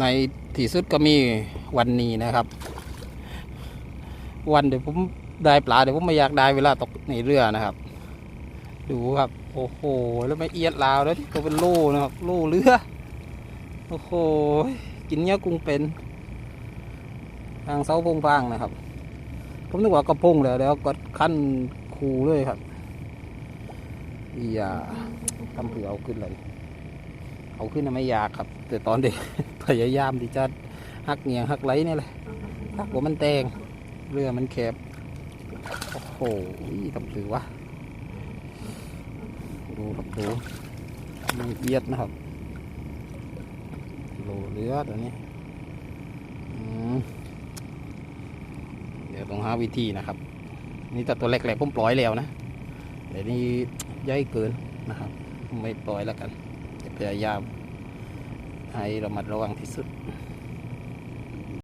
ในที่สุดก็มีวันนี้นะครับ วันเดี๋ยวผมได้ปลาเดี๋ยวผมไม่อยากได้เวลาตกในเรือนะครับ ดูครับ โอ้โห แล้วไม่เอียดลาวแล้วที่ตัวเป็นโล่นะครับโล่เรือโอ้โหกินเนื้อกุ้งเป็นทางเสาพงพางนะครับ ผมนึกว่ากระพงแล้วแล้วก็ขั้นคูเลยครับ อย่าทำเผื่อเอาขึ้นเลย เอาขึ้นน่ะไม่ยากครับ แต่ตอนเด็กพยายามที่จะหักเงียงหักไหลนี่แหละหักหัวมันแตงเรือมันแคบโอ้โหทำถือวะดูครับดูมันเอียดนะครับโลเลือดอันนี้เดี๋ยวต้องหาวิธีนะครับ นี่แต่ตัวเล็กๆผมปล่อยแล้วนะเดี๋ยวนี้ใหญ่เกินนะครับ ไม่ปล่อยแล้วกัน พยายามให้เรามัดระวังที่สุด